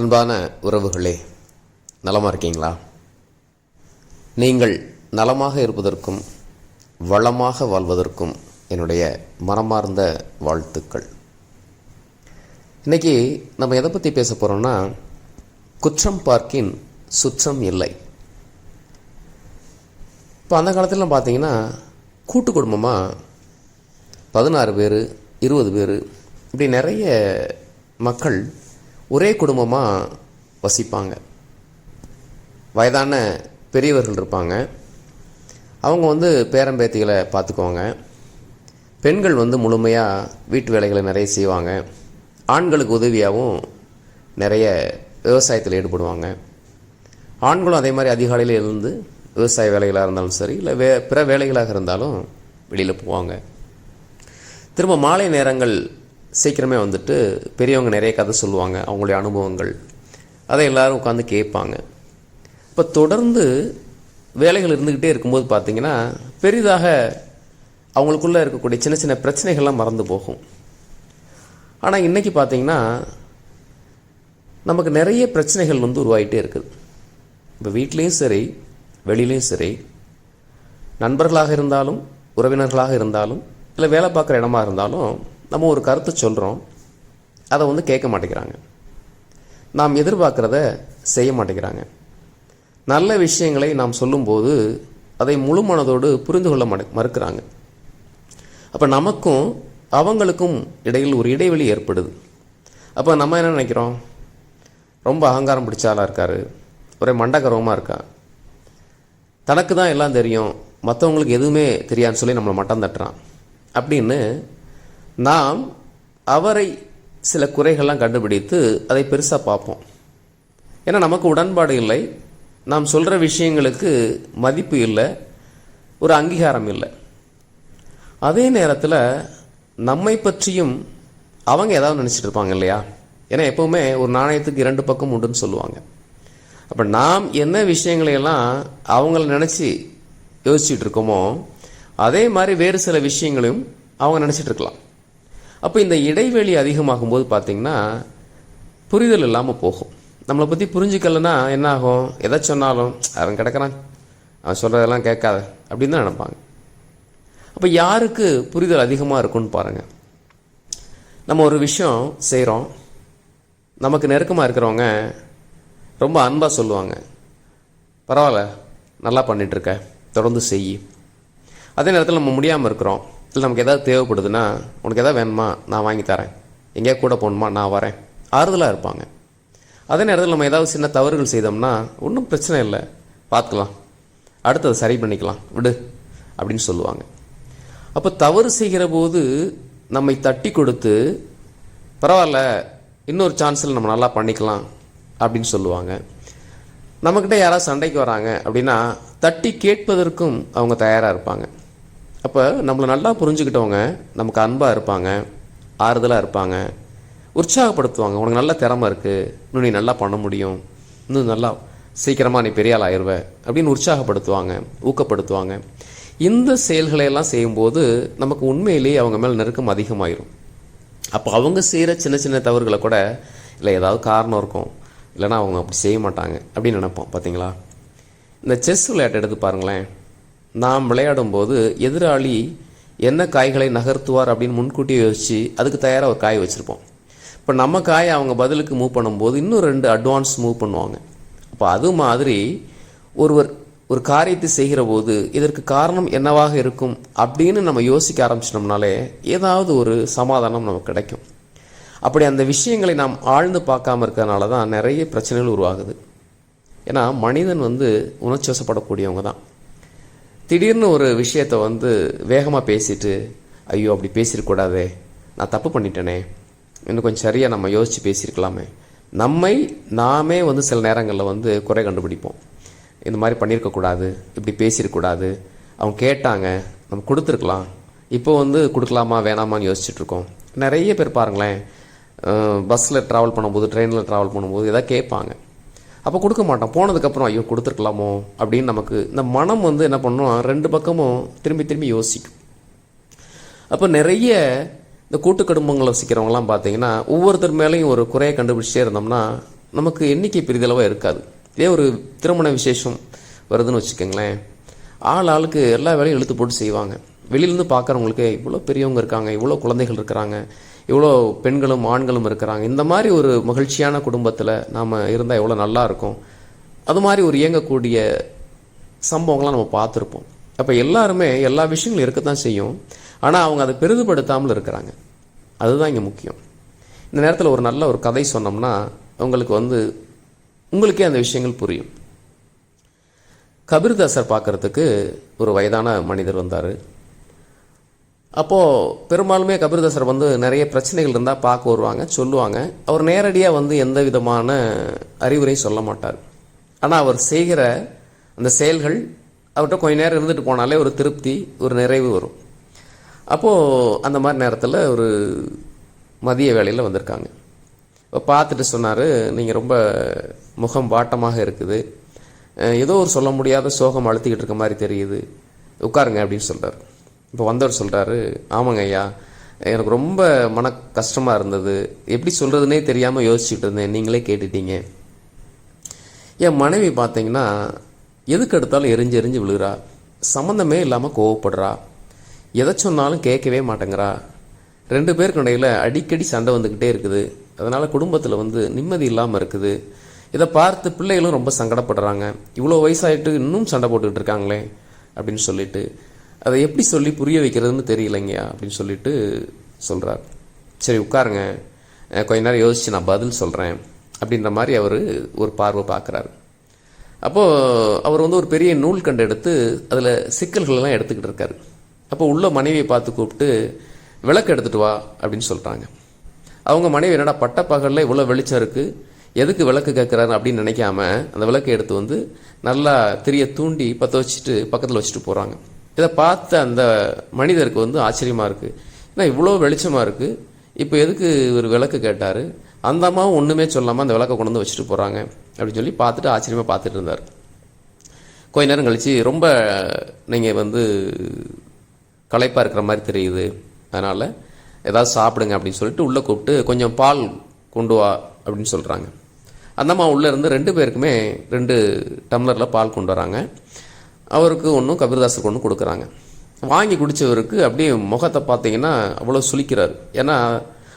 அன்பான உறவுகளே நலமாக இருக்கீங்களா? நீங்கள் நலமாக இருப்பதற்கும் வளமாக வாழ்வதற்கும் என்னுடைய மனமார்ந்த வாழ்த்துக்கள். இன்றைக்கி நம்ம எதை பற்றி பேச போகிறோம்னா குற்றம் பார்க்கின் சுற்றம் இல்லை. இப்போ அந்த காலத்திலலாம் பார்த்தீங்கன்னா கூட்டு குடும்பமாக பதினாறு பேர் இருபது பேர் இப்படி நிறைய மக்கள் ஒரே குடும்பமாக வசிப்பாங்க. வயதான பெரியவர்கள் இருப்பாங்க. அவங்க வந்து பேரம்பேத்திகளை பார்த்துக்குவாங்க. பெண்கள் வந்து முழுமையாக வீட்டு வேலைகளை நிறைய செய்வாங்க. ஆண்களுக்கு உதவியாகவும் நிறைய விவசாயத்தில் ஈடுபடுவாங்க. ஆண்களும் அதே மாதிரி அதிகாலையில் எழுந்து விவசாய வேலைகளாக இருந்தாலும் சரி இல்லை வே பிற வேலைகளாக இருந்தாலும் வெளியில் போவாங்க. திரும்ப மாலை நேரங்கள் சீக்கிரமே வந்துட்டு பெரியவங்க நிறைய கதை சொல்லுவாங்க அவங்களுடைய அனுபவங்கள். அதை எல்லோரும் உட்காந்து கேட்பாங்க. இப்போ தொடர்ந்து வேலைகள் இருந்துக்கிட்டே இருக்கும்போது பார்த்திங்கன்னா பெரிதாக அவங்களுக்குள்ளே இருக்கக்கூடிய சின்ன சின்ன பிரச்சனைகள்லாம் மறந்து போகும். ஆனால் இன்றைக்கி பார்த்தீங்கன்னா நமக்கு நிறைய பிரச்சனைகள் வந்து உருவாகிட்டே இருக்குது. இப்போ வீட்லேயும் சரி வெளியிலையும் சரி நண்பர்களாக இருந்தாலும் உறவினர்களாக இருந்தாலும் இல்லை வேலை பார்க்குற இடமா இருந்தாலும் நம்ம ஒரு கருத்தை சொல்கிறோம் அதை வந்து கேட்க மாட்டேங்கிறாங்க. நாம் எதிர்பார்க்குறத செய்ய மாட்டேங்கிறாங்க. நல்ல விஷயங்களை நாம் சொல்லும்போது அதை முழு மனதோடு புரிந்து கொள்ள மறு மறுக்கிறாங்க. அப்போ நமக்கும் அவங்களுக்கும் இடையில் ஒரு இடைவெளி ஏற்படுது. அப்போ நம்ம என்ன நினைக்கிறோம்? ரொம்ப அகங்காரம் பிடிச்ச ஆளாக இருக்கார். ஒரே மண்டகரவமாக இருக்கா? தனக்கு தான் எல்லாம் தெரியும். மற்றவங்களுக்கு எதுவுமே தெரியாதுன்னு சொல்லி நம்மளை மட்டம் தட்டுறான். அப்படின்னு நாம் அவரை சில குறைகள்லாம் கண்டுபிடித்து அதை பெருசாக பார்ப்போம். ஏன்னா நமக்கு உடன்பாடு இல்லை. நாம் சொல்கிற விஷயங்களுக்கு மதிப்பு இல்லை. ஒரு அங்கீகாரம் இல்லை. அதே நேரத்தில் நம்மை பற்றியும் அவங்க ஏதாவது நினச்சிட்டு இருப்பாங்க இல்லையா? ஏன்னா எப்போவுமே ஒரு நாணயத்துக்கு இரண்டு பக்கம் உண்டுன்னு சொல்லுவாங்க. அப்போ நாம் என்ன விஷயங்களையெல்லாம் அவங்கள நினச்சி யோசிச்சுட்டு இருக்கோமோ அதே மாதிரி வேறு சில விஷயங்களையும் அவங்க நினச்சிட்டு இருக்கலாம். அப்போ இந்த இடைவெளி அதிகமாகும் போது பார்த்தீங்கன்னா புரிதல் இல்லாமல் போகும். நம்மளை பற்றி புரிஞ்சுக்கலன்னா என்ன ஆகும் எதை சொன்னாலும் அவன் கிடக்கிறான். அவன் சொல்கிறதெல்லாம் கேட்காத. அப்படின்னு தான் நினைப்பாங்க. அப்போ யாருக்கு புரிதல் அதிகமாக இருக்கும்னு பாருங்கள் நம்ம ஒரு விஷயம் செய்கிறோம் நமக்கு நெருக்கமாக இருக்கிறவங்க ரொம்ப அன்பாக சொல்லுவாங்க. பரவாயில்ல நல்லா பண்ணிகிட்ருக்க தொடர்ந்து செய். அதே நேரத்தில் நம்ம முடியாமல் இருக்கிறோம். இல்லை நமக்கு எதாவது தேவைப்படுதுன்னா உனக்கு எதாவது வேணுமா நான் வாங்கி தரேன். எங்கேயா கூட போகணுமா நான் வரேன். ஆறுதலாக இருப்பாங்க. அதே நேரத்தில் நம்ம ஏதாவது சின்ன தவறுகள் செய்தோம்னா ஒன்றும் பிரச்சனை இல்லை. பார்த்துக்கலாம் அடுத்தது சரி பண்ணிக்கலாம். விடு அப்படின்னு சொல்லுவாங்க. அப்போ தவறு செய்கிற போது நம்மை தட்டி கொடுத்து பரவாயில்ல இன்னொரு சான்ஸில் நம்ம நல்லா பண்ணிக்கலாம் அப்படின்னு சொல்லுவாங்க. நம்மக்கிட்ட யாராவது சண்டைக்கு வராங்க அப்படின்னா தட்டி கேட்பதற்கும் அவங்க தயாராக இருப்பாங்க. அப்போ நம்மளை நல்லா புரிஞ்சுக்கிட்டவங்க நமக்கு அன்பாக இருப்பாங்க ஆறுதலாக இருப்பாங்க உற்சாகப்படுத்துவாங்க. உனக்கு நல்ல திறமை இருக்குது இன்னும் நீ நல்லா பண்ண முடியும் இன்னும் நல்லா சீக்கிரமாக நீ பெரிய ஆள் ஆயிடுவ அப்படின்னு உற்சாகப்படுத்துவாங்க ஊக்கப்படுத்துவாங்க. இந்த செயல்களை எல்லாம் செய்யும்போது நமக்கு உண்மையிலேயே அவங்க மேலே நெருக்கம் அதிகமாயிரும். அப்போ அவங்க செய்கிற சின்ன சின்ன தவறுகளை கூட இல்லை ஏதாவது காரணம் இருக்கும் இல்லைன்னா அவங்க அப்படி செய்ய மாட்டாங்க அப்படின்னு நினைப்போம் பார்த்தீங்களா இந்த செஸ் விளையாட்டு எடுத்து பாருங்களேன். நாம் விளையாடும்போது எதிராளி என்ன காய்களை நகர்த்துவார் அப்படின்னு முன்கூட்டியே யோசித்து அதுக்கு தயாராக ஒரு காய் வச்சுருப்போம். இப்போ நம்ம காயை அவங்க பதிலுக்கு மூவ் பண்ணும்போது இன்னும் ரெண்டு அட்வான்ஸ் மூவ் பண்ணுவாங்க. அப்போ அது மாதிரி ஒருவர் ஒரு காரியத்தை செய்கிற போது இதற்கு காரணம் என்னவாக இருக்கும் அப்படின்னு நம்ம யோசிக்க ஆரம்பிச்சிட்டோம்னாலே ஏதாவது ஒரு சமாதானம் நமக்கு கிடைக்கும். அப்படி அந்த விஷயங்களை நாம் ஆழ்ந்து பார்க்காம இருக்கிறதுனால தான் நிறைய பிரச்சனைகள் உருவாகுது. ஏன்னா மனிதன் வந்து உணர்ச்சி வசப்படக்கூடியவங்க தான். திடீர்னு ஒரு விஷயத்த வந்து வேகமாக பேசிட்டு ஐயோ அப்படி பேசியிருக்கூடாதே நான் தப்பு பண்ணிட்டேனே இன்னும் கொஞ்சம் சரியாக நம்ம யோசித்து பேசியிருக்கலாமே. நம்மை நாமே வந்து சில நேரங்களில் வந்து குறை கண்டுபிடிப்போம். இந்த மாதிரி பண்ணியிருக்கக்கூடாது இப்படி பேசியிருக்கக்கூடாது அவங்க கேட்டாங்க நம்ம கொடுத்துருக்கலாம் இப்போ வந்து கொடுக்கலாமா வேணாமான்னு யோசிச்சுட்ருக்கோம். நிறைய பேர் பாருங்களேன் பஸ்ஸில் ட்ராவல் பண்ணும்போது ட்ரெயினில் ட்ராவல் பண்ணும்போது எதாவது கேட்பாங்க. அப்போ கொடுக்க மாட்டோம். போனதுக்கப்புறம் ஐயோ கொடுத்துருக்கலாமோ? அப்படின்னு நமக்கு இந்த மனம் வந்து என்ன பண்ணும்? ரெண்டு பக்கமும் திரும்பி திரும்பி யோசிக்கும். அப்போ நிறைய இந்த கூட்டு குடும்பங்களை வசிக்கிறவங்களாம் பார்த்தீங்கன்னா ஒவ்வொருத்தர் மேலேயும் ஒரு குறையை கண்டுபிடிச்சே இருந்தோம்னா நமக்கு எண்ணிக்கை பெரிதளவாக இருக்காது. இதே ஒரு திருமண விசேஷம் வருதுன்னு வச்சுக்கோங்களேன். ஆள் ஆளுக்கு எல்லா வேலையும் இழுத்து போட்டு செய்வாங்க. வெளியிலேருந்து பார்க்குறவங்களுக்கு இவ்வளோ பெரியவங்க இருக்காங்க இவ்வளோ குழந்தைகள் இருக்கிறாங்க இவ்வளோ பெண்களும் ஆண்களும் இருக்கிறாங்க. இந்த மாதிரி ஒரு மகிழ்ச்சியான குடும்பத்தில் நாம் இருந்தால் எவ்வளோ நல்லா இருக்கும். அது மாதிரி ஒரு இயங்கக்கூடிய சம்பவங்கள்லாம் நம்ம பார்த்துருப்போம். அப்போ எல்லாருமே எல்லா விஷயங்களும் இருக்கத்தான் செய்யும். ஆனால் அவங்க அதை பெரிதுபடுத்தாமல் இருக்கிறாங்க. அதுதான் இங்கே முக்கியம். இந்த நேரத்தில் ஒரு நல்ல ஒரு கதை சொன்னோம்னா உங்களுக்கு வந்து உங்களுக்கே அந்த விஷயங்கள் புரியும். கபீர்தாசர் பார்க்கறதுக்கு ஒரு வயதான மனிதர் வந்தார். அப்போது பெரும்பாலுமே கபிரதாசர் வந்து நிறைய பிரச்சனைகள் இருந்தால் பார்க்க வருவாங்க சொல்லுவாங்க. அவர் நேரடியாக வந்து எந்த விதமான அறிவுரையும் சொல்ல மாட்டார். ஆனால் அவர் செய்கிற அந்த செயல்கள் அவர்கிட்ட கொஞ்ச நேரம் இருந்துட்டு போனாலே ஒரு திருப்தி ஒரு நிறைவு வரும். அப்போது அந்த மாதிரி நேரத்தில் ஒரு மதிய வேலையில் வந்திருக்காங்க. இப்போ பார்த்துட்டு சொன்னார் நீங்கள் ரொம்ப முகம் வாட்டமாக இருக்குது. ஏதோ ஒரு சொல்ல முடியாத சோகம் அழுத்திக்கிட்டு இருக்க மாதிரி தெரியுது. உட்காருங்க அப்படின்னு சொல்கிறார் இப்போ வந்தவர் சொல்கிறாரு ஆமாங்க ஐயா எனக்கு ரொம்ப மன கஷ்டமாக இருந்தது. எப்படி சொல்கிறதுனே தெரியாமல் யோசிச்சுட்டு இருந்தேன். நீங்களே கேட்டுட்டீங்க. என் மனைவி பார்த்தீங்கன்னா எதுக்கு எடுத்தாலும் எரிஞ்சு எரிஞ்சு விழுகிறா. சம்மந்தமே இல்லாமல் கோவப்படுறா. எதை சொன்னாலும் கேட்கவே மாட்டேங்கிறா. ரெண்டு பேருக்கு இடையில் அடிக்கடி சண்டை வந்துக்கிட்டே இருக்குது. அதனால் குடும்பத்தில் வந்து நிம்மதி இல்லாமல் இருக்குது. இதை பார்த்து பிள்ளைகளும் ரொம்ப சங்கடப்படுறாங்க. இவ்வளோ வயசாயிட்டு இன்னும் சண்டை போட்டுக்கிட்டு இருக்காங்களே அப்படின்னு சொல்லிட்டு அதை எப்படி சொல்லி புரிய வைக்கிறதுன்னு தெரியலைங்கய்யா அப்படின்னு சொல்லிட்டு சொல்கிறார் சரி உட்காருங்க. கொஞ்ச நேரம் யோசித்து நான் பதில் சொல்கிறேன் அப்படின்ற மாதிரி அவர் ஒரு பார்வை பார்க்குறாரு. அப்போது அவர் வந்து ஒரு பெரிய நூல் கண்டு எடுத்து அதில் சிக்கல்களெல்லாம் எடுத்துக்கிட்டு இருக்காரு. அப்போ உள்ள மனைவியை பார்த்து கூப்பிட்டு விளக்கு எடுத்துட்டு வா அப்படின்னு சொல்கிறாங்க அவங்க மனைவி என்னடா பட்டப்பகலில் இவ்வளோ வெளிச்சம் இருக்குது எதுக்கு விளக்கு கேட்குறாரு அப்படின்னு நினைக்காம அந்த விளக்கை எடுத்து வந்து நல்லா திரிய தூண்டி பற்ற வச்சுட்டு பக்கத்தில் வச்சுட்டு போகிறாங்க இதை பார்த்த அந்த மனிதருக்கு வந்து ஆச்சரியமாக இருக்குது ஏன்னா இவ்வளோ வெளிச்சமாக இருக்குது இப்போ எதுக்கு ஒரு விளக்கு கேட்டார்? அந்த அம்மாவும் ஒன்றுமே சொல்லாமல் அந்த விளக்கை கொண்டு வந்து வச்சுட்டு போகிறாங்க அப்படின்னு சொல்லி பார்த்துட்டு ஆச்சரியமாக பார்த்துட்டு இருந்தார். கொஞ்ச நேரம் கழித்து ரொம்ப நீங்கள் வந்து களைப்பாக இருக்கிற மாதிரி தெரியுது. அதனால் ஏதாவது சாப்பிடுங்க அப்படின்னு சொல்லிட்டு உள்ளே கூப்பிட்டு கொஞ்சம் பால் கொண்டு வா அப்படின்னு சொல்கிறாங்க அந்த அம்மா உள்ளே இருந்து ரெண்டு பேருக்குமே ரெண்டு டம்ளரில் பால் கொண்டு வராங்க. அவருக்கு ஒன்றும் கபீர்தாஸுக்கு ஒன்றும் கொடுக்குறாங்க. வாங்கி குடித்தவருக்கு அப்படியே முகத்தை பார்த்தீங்கன்னா அவ்வளோ சுளிக்கிறார். ஏன்னா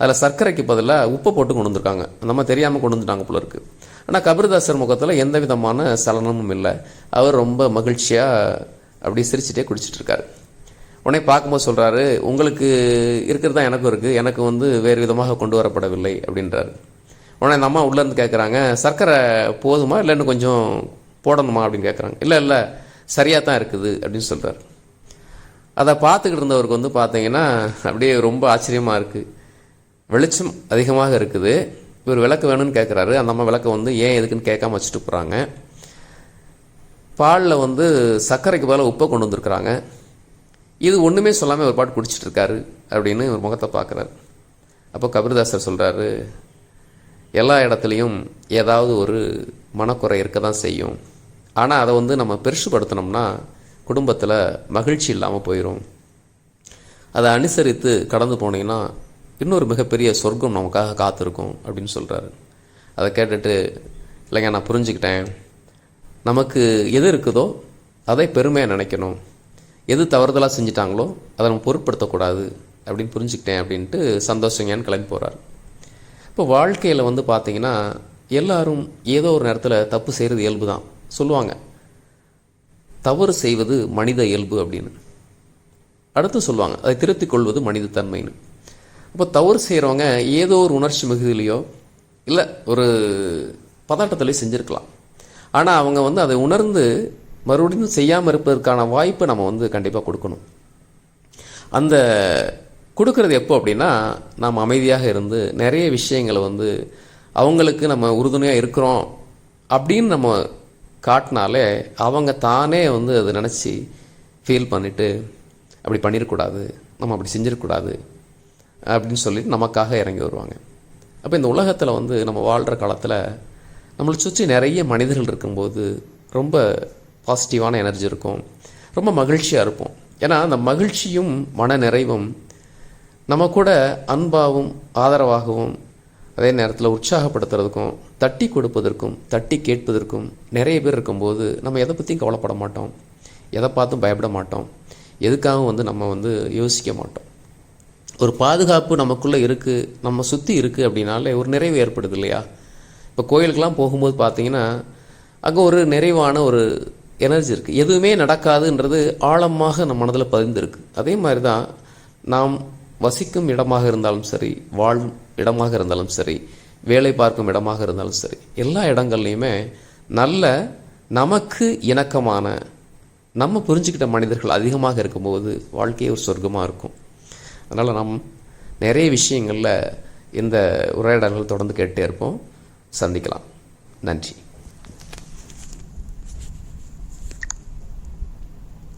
அதில் சர்க்கரைக்கு பதிலாக உப்பை போட்டு கொண்டு வந்திருக்காங்க. அந்த அம்மா தெரியாமல் கொண்டு வந்துட்டாங்க போல இருக்கு. ஆனால் கபிர்தாசர் முகத்தில் எந்த விதமான சலனமும் இல்லை. அவர் ரொம்ப மகிழ்ச்சியாக அப்படி சிரிச்சிட்டே குடிச்சிட்டு இருக்காரு. உடனே பார்க்கும்போது சொல்கிறாரு உங்களுக்கு இருக்கிறது தான் எனக்கும் இருக்குது எனக்கு வந்து வேறு விதமாக கொண்டு வரப்படவில்லை அப்படின்றாரு. உடனே அந்த அம்மா உள்ளேருந்து கேட்குறாங்க சர்க்கரை போதுமா? இல்லை இன்னும் கொஞ்சம் போடணுமா? அப்படின்னு கேட்குறாங்க இல்லை இல்லை. சரியாக தான் இருக்குது அப்படின்னு சொல்கிறார் அதை பார்த்துக்கிட்டு இருந்தவருக்கு வந்து பார்த்தீங்கன்னா அப்படியே ரொம்ப ஆச்சரியமாக இருக்குது வெளிச்சம் அதிகமாக இருக்குது. இவர் விளக்கு வேணும்னு கேட்குறாரு அந்த அம்மா விளக்கை வந்து ஏன் எதுக்குன்னு கேட்காம வச்சுட்டு போகிறாங்க பாலில் வந்து சர்க்கரைக்கு பதிலாக உப்பை கொண்டு வந்திருக்கிறாங்க. இது ஒன்றுமே சொல்லாமல் ஒரு பாட்டு குடிச்சிட்டு இருக்காரு அப்படின்னு ஒரு முகத்தை பார்க்குறாரு. அப்போ கபிரதாசர் சொல்கிறாரு எல்லா இடத்துலையும் ஏதாவது ஒரு மனக்குறை இருக்க தான் செய்யும். ஆனால் அதை வந்து நம்ம பெருசுபடுத்தினோம்னா குடும்பத்தில் மகிழ்ச்சி இல்லாமல் போயிடும் அதை அனுசரித்து கடந்து போனீங்கன்னா இன்னொரு மிகப்பெரிய சொர்க்கம் நமக்காக காத்திருக்கும் அப்படின்னு சொல்கிறாரு அதை கேட்டுட்டு இல்லைங்க நான் புரிஞ்சுக்கிட்டேன். நமக்கு எது இருக்குதோ அதை பெருமையாக நினைக்கணும். எது தவறுதலாக செஞ்சிட்டாங்களோ அதை நம்ம பொருட்படுத்தக்கூடாது அப்படின்னு புரிஞ்சுக்கிட்டேன் அப்படின்ட்டு சந்தோஷங்கன்னு கிளம்பி போகிறார் இப்போ வாழ்க்கையில் வந்து பார்த்தீங்கன்னா எல்லாரும் ஏதோ ஒரு நேரத்தில் தப்பு செய்கிறது இயல்பு தான் சொல்லுவாங்க. தவறு செய்வது மனித இயல்பு அப்படின்னு. அடுத்து சொல்லுவாங்க அதை திருத்திக் கொள்வது மனித தன்மைன்னு அப்போ தவறு செய்கிறவங்க ஏதோ ஒரு உணர்ச்சி மிகுதியிலையோ இல்லை ஒரு பதாட்டத்திலையோ செஞ்சுருக்கலாம். ஆனால் அவங்க வந்து அதை உணர்ந்து மறுபடியும் செய்யாமல் இருப்பதற்கான வாய்ப்பை நம்ம வந்து கண்டிப்பாக கொடுக்கணும். அந்த கொடுக்கறது எப்போ அப்படின்னா நாம் அமைதியாக இருந்து நிறைய விஷயங்களை வந்து அவங்களுக்கு நம்ம உறுதுணையாக இருக்கிறோம் அப்படின்னு நம்ம காட்டினாலே அவங்க தானே வந்து அதை நினச்சி ஃபீல் பண்ணிவிட்டு அப்படி பண்ணிடக்கூடாது நம்ம அப்படி செஞ்சிடக்கூடாது அப்படின்னு சொல்லிட்டு நமக்காக இறங்கி வருவாங்க. அப்போ இந்த உலகத்தில் வந்து நம்ம வாழ்கிற காலத்தில் நம்மளை சுற்றி நிறைய மனிதர்கள் இருக்கும்போது ரொம்ப பாசிட்டிவான எனர்ஜி இருக்கும். ரொம்ப மகிழ்ச்சியாக இருப்போம். ஏன்னா அந்த மகிழ்ச்சியும் மன நிறைவும் நம்ம கூட அன்பாகவும் ஆதரவாகவும் அதே நேரத்தில் உற்சாகப்படுத்துறதுக்கும் தட்டி கொடுப்பதற்கும் தட்டி கேட்பதற்கும் நிறைய பேர் இருக்கும்போது நம்ம எதை பற்றியும் கவலைப்பட மாட்டோம். எதை பார்த்தும் பயப்பட மாட்டோம். எதுக்காகவும் வந்து நம்ம வந்து யோசிக்க மாட்டோம். ஒரு பாதுகாப்பு நமக்குள்ளே இருக்குது நம்ம சுற்றி இருக்குது அப்படின்னாலே ஒரு நிறைவு ஏற்படுது இல்லையா? இப்போ கோயிலுக்கெலாம் போகும்போது பார்த்தீங்கன்னா அங்கே ஒரு நிறைவான ஒரு எனர்ஜி இருக்குது எதுவுமே நடக்காதுன்றது ஆழமாக நம்ம மனதில் பதிந்திருக்கு. அதே மாதிரி தான் நாம் வசிக்கும் இடமாக இருந்தாலும் சரி வாழும் இடமாக இருந்தாலும் சரி வேலை பார்க்கும் இடமாக இருந்தாலும் சரி எல்லா இடங்கள்லையுமே நல்ல நமக்கு இணக்கமான நம்ம புரிஞ்சுக்கிட்ட மனிதர்கள் அதிகமாக இருக்கும்போது வாழ்க்கையே ஒரு சொர்க்கமாக இருக்கும். அதனால் நாம் நிறைய விஷயங்களில் இந்த உரையாடல்கள் தொடர்ந்து கேட்டே இருப்போம். சந்திக்கலாம். நன்றி.